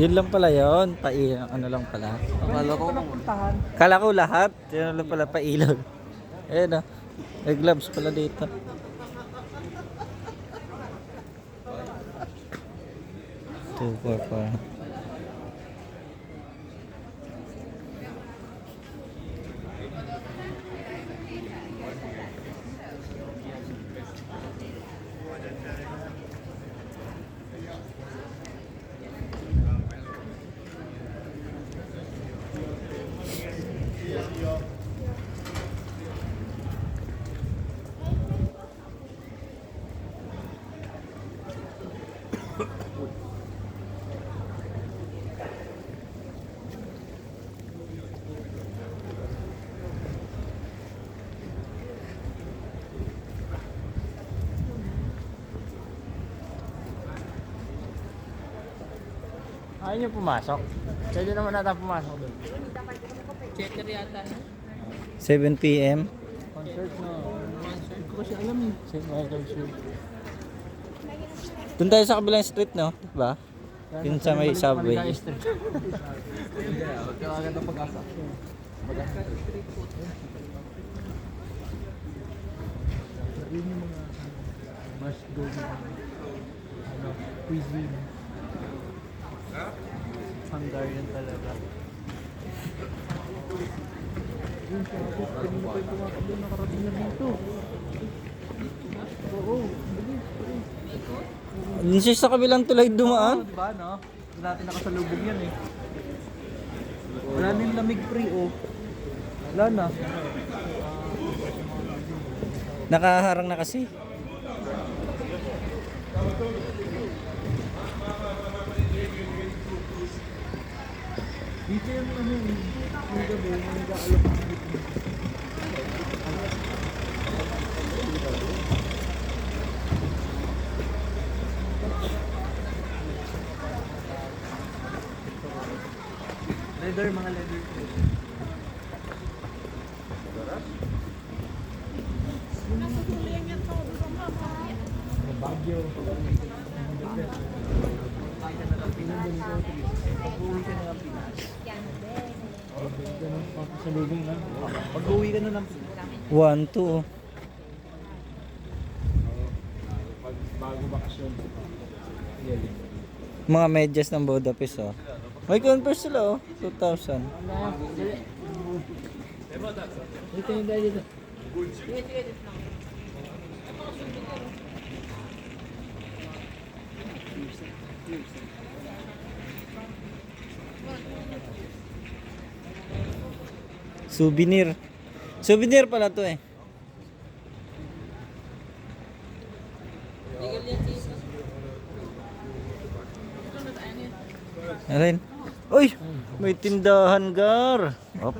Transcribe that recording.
Yun lang pala yun. Pai, ano lang pala. Akala ko. Kala ko lahat. Yun lang pala pailaw. Ayun ah. May gloves pala dito. Two, four, four. Ayaw niyo pumasok. Pwede naman natin pumasok doon. 7 p.m. Concert na. Concert ko kasi alam eh. St. Michael Street. Doon tayo sa kabilang street, no? Diba? Yun sa may subway. Maligaya Street. Kailangan ng pag-asa. Yun yung mga must go na ano, cuisine. Hungarian talaga. Yung tumatakbo, nakarating na dito. Oo, bilis, bilis. Yun siya sa kabilang tulay dumaan. Oo, diba, no? Hindi natin nakasalubong yan eh. Wala nang lamig pre, oh. Wala na. Nakaharang na kasi. Dito yung ano, yung gabi, yung nag-aalok ng dito. Leather, mga leather. Bagyo. Pag-uwi ka na ng Pinas. Papasalubong na. Pag-uwi ka na ng Pinas. 1, 2. Pag bago bakasyon. Mga medyas ng Budapest, oh. May Converse sila, oh. 2,000. Dito yung dahil dito. Souvenir. Souvenir pala to eh. Alin? Uy! May tindahan, gar. Op.